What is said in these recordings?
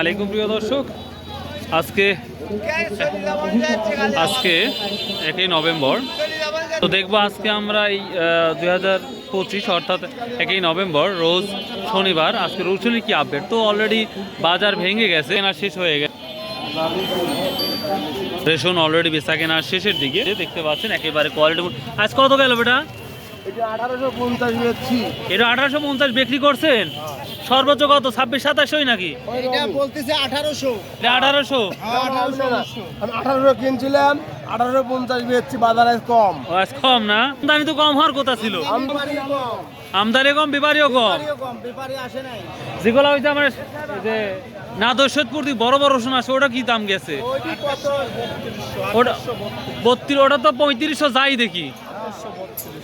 আলাইকুম প্রিয় দর্শক, আজকে আজকে একই নভেম্বর। তো দেখব আজকে আমরা এই দুই হাজার পঁচিশ অর্থাৎ একই নভেম্বর, রোজ শনিবার, আজকে রসুনের কি আপডেট তো অলরেডি বাজার ভেঙে গেছে, কেনা শেষ হয়ে গেছে। রেশন অলরেডি বেচা কেনার শেষের দিকে, দেখতে পাচ্ছেন, একেবারে কোয়ালিটি আজ কত গেল বেটা? এটা আঠারোশো পঞ্চাশ বেচছি। এটা আঠারোশো পঞ্চাশ বিক্রি করছেন? সর্বোচ্চ কত? ছাব্বিশ সাতাশই নাকি? আঠারোশো। আঠারোশো? আঠারোশো। আমি আঠারোশো কিনছিলাম আঠারোশো পঞ্চাশ বেচছি বাজারে কম। কম না? আমদানি তো কম হওয়ার কথা ছিল। আমদানি কম। বেপারিও কম। যেগুলো আমার যে না বড় বড় রসুন আছে ওটা কি দাম গেছে? ওটা বত্রিশ ওটা তো পঁয়ত্রিশশো যাই দেখি।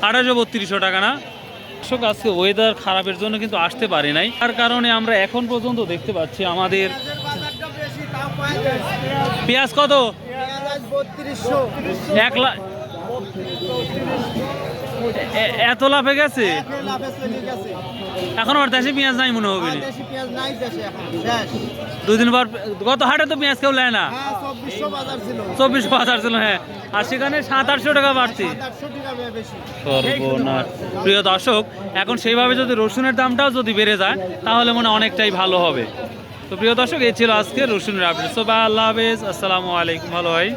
আঠারোশো বত্রিশশো টাকা না? দর্শক, আজকে ওয়েদার খারাপের জন্য কিন্তু আসতে পারি নাই। তার কারণে আমরা এখন পর্যন্ত দেখতে পাচ্ছি আমাদের পেঁয়াজ কত? এক লাখ এত লাভে গেছে? এখন আমার দেশে পেঁয়াজ নাই মনে হবে দুদিন পর গত হাটে তো পেঁয়াজ কেউ নেয় না। হ্যাঁ চব্বিশশো বাজার ছিল। চব্বিশ হ্যাঁ। আর সেখানে সাত আটশো টাকা সর্বনাশ। প্রিয় দর্শক এখন সেইভাবে যদি রসুনের দামটাও যদি বেড়ে যায় তাহলে মনে হয় অনেকটাই ভালো হবে। তো প্রিয় দর্শক এই ছিল আজকে রসুনের আপডেট। সো বা আল্লাহ হাফেজ। আসসালামু আলাইকুম ভালো ভাই।